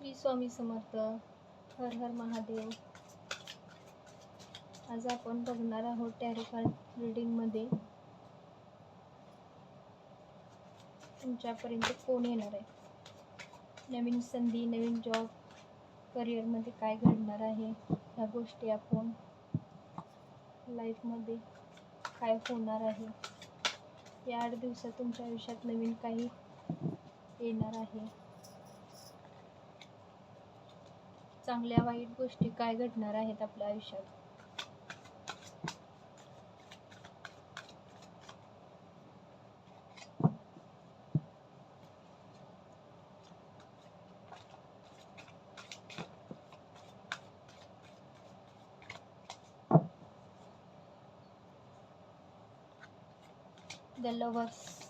श्री स्वामी समर्थ हर हर महादेव. आज आपण बघणार आहोत टॅरो कार्ड रीडिंगमध्ये तुमच्यापर्यंत कोण येणार आहे? नवीन संधी नवीन जॉब करिअरमध्ये काय घडणार आहे? ह्या गोष्टी आपण लाईफमध्ये काय होणार आहे? या आठ दिवसात तुमच्या आयुष्यात नवीन काही येणार आहे. चांगल्या वाईट गोष्टी काय घडणार आहेत आपल्या आयुष्यात? The lovers.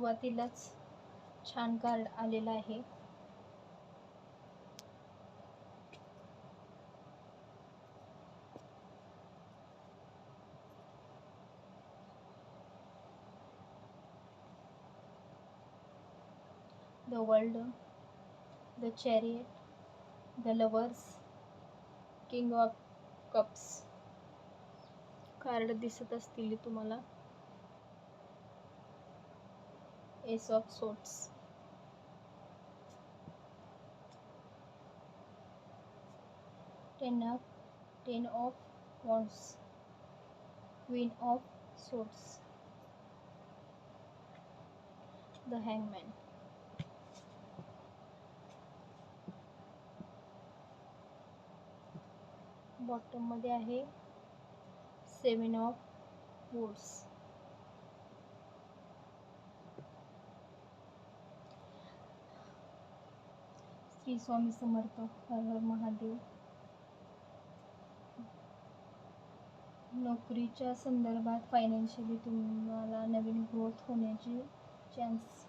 सुरुवातीलाच छान कार्ड आलेला आहे. The world the chariot the lovers king of cups card दिसत असतील तुम्हाला? Ace of swords ten of ten of wands queen of swords the hangman बॉटममध्ये आहे seven of woods Shri Swami Samarth Har Har Mahadev. नोकरीच्या संदर्भात financially तुम्हाला नवीन growth होण्याची chance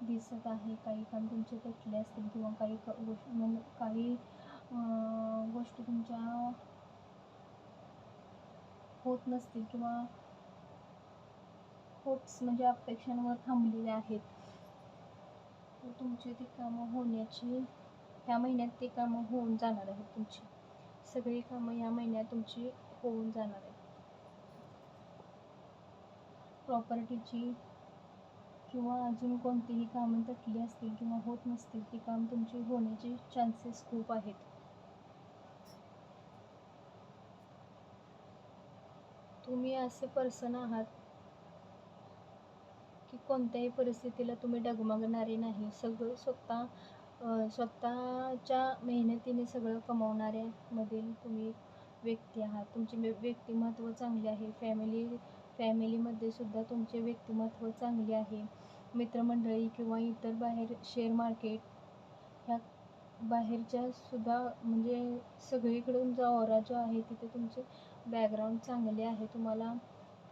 दिसत आहे. काही काम तुमचे पेटले असतील किंवा काही क- गोष्ट काही गोष्टी तुमच्या होत नसतील किंवा होप्स म्हणजे अपेक्षांवर थांबलेल्या आहेत. तुमचे तुमची ती कामं होण्याची ह्या महिन्यात ते कामं होऊन जाणार आहेत तुमची. सगळी कामं ह्या महिन्यात तुमची होऊन जाणार आहेत. प्रॉपर्टीची किंवा अजून कोणतीही कामं तटली असतील किंवा होत नसतील ती काम तुमची होण्याची चान्सेस खूप आहेत. तुम्ही असे पर्सन आहात की कोणत्याही परिस्थितीला तुम्ही डगमगणारे नाही. सगळं स्वतः स्वतःच्या मेहनतीने सगळं कमावणाऱ्यामधील तुम्ही व्यक्ती आहात. तुमचे व्य- व्यक्तिमत्व चांगले आहे. फॅमिली फॅमिलीमध्ये सुद्धा तुमचे व्यक्तिमत्व चांगले आहे. मित्रमंडळी किंवा इतर बाहेर शेअर मार्केट ह्या बाहेरच्या सुद्धा म्हणजे सगळीकडून जो ऑरा जो आहे तिथे तुमचे बॅकग्राऊंड चांगले आहे. तुम्हाला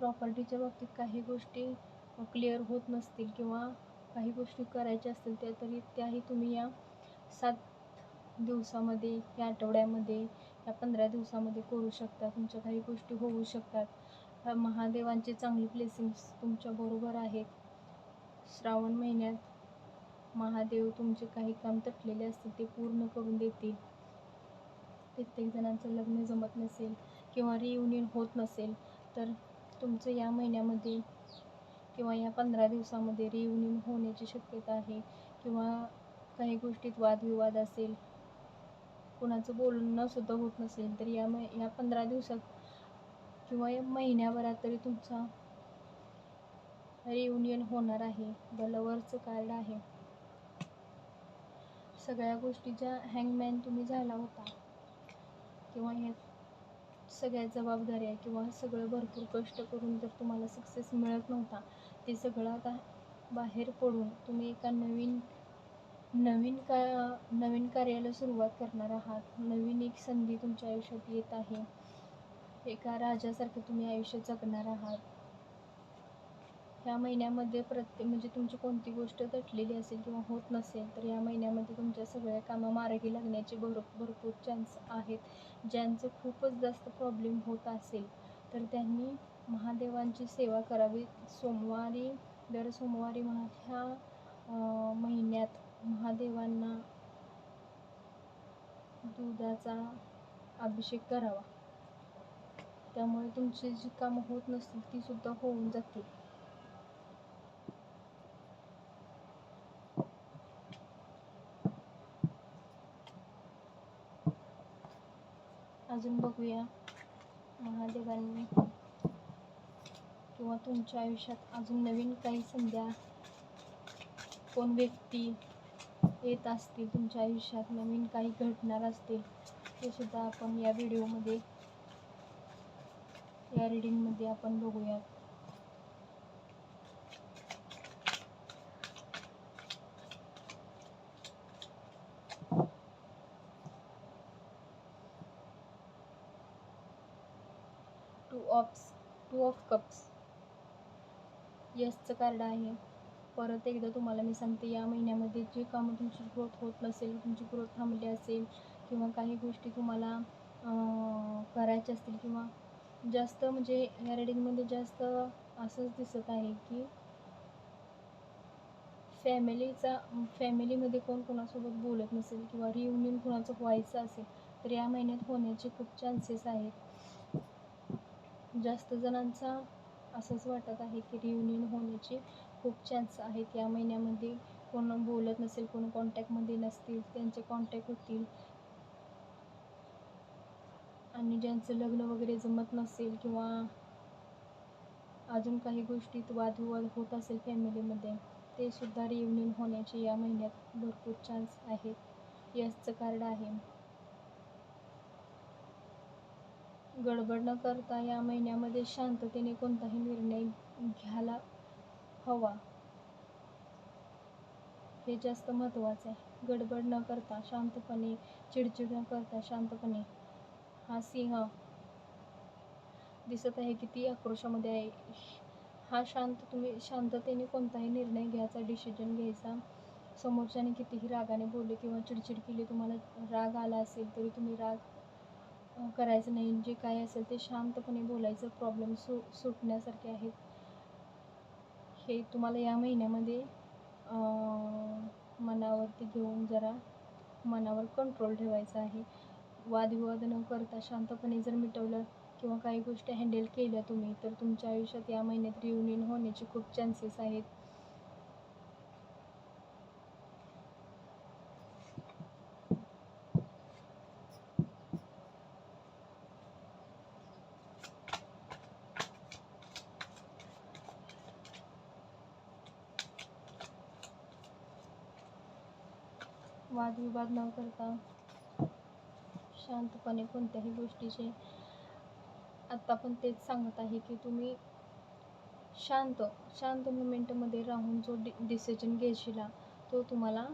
प्रॉपर्टीच्या बाबतीत काही गोष्टी क्लिअर होत नसतील किंवा काही गोष्टी करायच्या असतील त्या तरी त्याही तुम्ही या सात दिवसामध्ये या आठवड्यामध्ये या पंधरा दिवसामध्ये करू शकता. तुमच्या काही गोष्टी होऊ शकतात. ह्या महादेवांचे चांगले ब्लेसिंग्स तुमच्याबरोबर आहेत. श्रावण महिन्यात महादेव तुमचे काही काम तटलेले असतील ते पूर्ण करून देतील. कित्येक जणांचं लग्न जमत नसेल किंवा रियुनियन होत नसेल तर तुमचं या महिन्यामध्ये किंवा या पंधरा दिवसामध्ये रियुनियन होण्याची शक्यता आहे किंवा काही गोष्टीत वादविवाद असेल कुणाचं बोलणंसुद्धा होत नसेल तर या मै या पंधरा दिवसात किंवा या महिन्याभरात तरी तुमचा रियुनियन होणार आहे द लवरचं कार्ड आहे. सगळ्या गोष्टीच्या हँगमॅन तुम्ही झाला होता. किंवा हे सगळ्या जबाबदाऱ्या किंवा सगळं भरपूर कष्ट करून जर तुम्हाला सक्सेस मिळत नव्हता ते सगळं आता बाहेर पडून तुम्ही एका नवीन नवीन का नवीन कार्याला सुरुवात करणार आहात. नवीन एक संधी तुमच्या आयुष्यात येत आहे. एका राजासारखं तुम्ही आयुष्य जगणार आहात. ह्या महिन्यामध्ये प्रत्येक म्हणजे तुमची कोणती गोष्ट तटलेली असेल किंवा होत नसेल तर या महिन्यामध्ये तुमच्या सगळ्या कामं मार्गी लागण्याचे भर भरपूर चान्स आहेत. ज्यांचं खूपच जास्त प्रॉब्लेम होत असेल तर त्यांनी महादेवांची सेवा करावी. सोमवारी दर सोमवारी महा ह्या महिन्यात महादेवांना दुधाचा अभिषेक करावा. त्यामुळे तुमची जी कामं होत नसतील ती सुद्धा होऊन जातील. अजून बघूया. महादेवांनी किंवा तुमच्या आयुष्यात अजून नवीन काही संध्या कोण व्यक्ती येत असतील तुमच्या आयुष्यात नवीन काही घडणार असतील ते सुद्धा आपण या व्हिडिओमध्ये या रिडिंगमध्ये आपण बघूयात. ऑप्स टू ऑफ कप्स यसचं कार्ड आहे. परत एकदा तुम्हाला मी सांगते या महिन्यामध्ये जे कामं तुमची ग्रोथ होत नसेल तुमची ग्रोथ थांबली असेल किंवा काही गोष्टी तुम्हाला करायच्या असतील किंवा जास्त म्हणजे या रेडिंगमध्ये जास्त असंच दिसत आहे की फॅमिलीचा फॅमिलीमध्ये कोण कोणासोबत बोलत नसेल किंवा रियुनियन कोणाचं व्हायचं असेल तर या महिन्यात होण्याचे खूप चान्सेस आहेत. जास्त जणांचा असंच वाटत आहे की रियुनियन होण्याचे खूप चान्स आहेत. या महिन्यामध्ये कोण बोलत नसेल कोण कॉन्टॅक्टमध्ये नसतील त्यांचे कॉन्टॅक्ट होतील. आणि ज्यांचं लग्न वगैरे जमत नसेल किंवा अजून काही गोष्टीत वादविवाद होत असेल फॅमिलीमध्ये ते सुद्धा रियुनियन होण्याचे या महिन्यात भरपूर चान्स आहेत. यसचं कार्ड आहे. गडबड न करता या महिन्यामध्ये शांततेने कोणताही निर्णय घ्यायला हवा. हे जास्त महत्त्वाचं आहे. गडबड न करता शांतपणे चिडचिड न करता शांतपणे हा सिंह दिसत आहे किती आक्रोशामध्ये आहे. हा शांत तुम्ही शांततेने कोणताही निर्णय घ्यायचा डिसिजन घ्यायचा समोरच्याने कितीही रागाने बोलले किंवा चिडचिड केली तुम्हाला राग आला असेल तरी तुम्ही राग करायचं नाही. जे काय असेल ते शांतपणे बोलायचं. प्रॉब्लेम सु सुटण्यासारखे आहेत. हे तुम्हाला या महिन्यामध्ये मनावरती घेऊन जरा मनावर कंट्रोल ठेवायचा आहे. वादविवाद न करता शांतपणे जर मिटवलं किंवा काही गोष्टी हँडल केल्या तुम्ही तर तुमच्या आयुष्यात या महिन्यात रियुनियन होण्याचे खूप चान्सेस आहेत. वादविवाद न करता शांतपणे कोणत्याही गोष्टीचे आत्ता पण तेच सांगत आहे की तुम्ही शांत शांत मुमेंटमध्ये राहून जो डि डिसिजन घेशिला तो तुम्हाला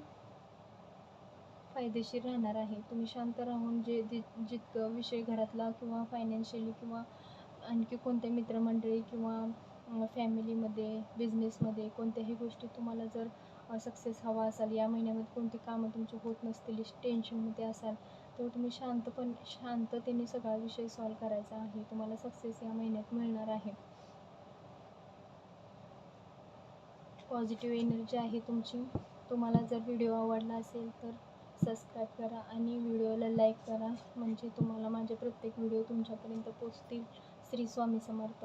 फायदेशीर राहणार आहे. तुम्ही शांत राहून जे जि जितकं विषय घरातला किंवा फायनान्शियली किंवा आणखी कोणत्या मित्रमंडळी किंवा फॅमिलीमध्ये बिझनेसमध्ये कोणत्याही गोष्टी तुम्हाला जर सक्सेस हवा असाल या महिन्यामध्ये कोणती कामं तुमची होत नसतील टेन्शनमध्ये असाल तर तुम्ही शांतपण शांततेने सगळा विषय सॉल्व करायचा आहे. तुम्हाला सक्सेस या महिन्यात मिळणार आहे. पॉझिटिव्ह एनर्जी आहे तुमची. तुम्हाला जर व्हिडिओ आवडला असेल तर सबस्क्राईब करा आणि व्हिडिओला लाईक करा. म्हणजे तुम्हाला माझे प्रत्येक व्हिडिओ तुमच्यापर्यंत पोचतील श्री स्वामी समर्थ.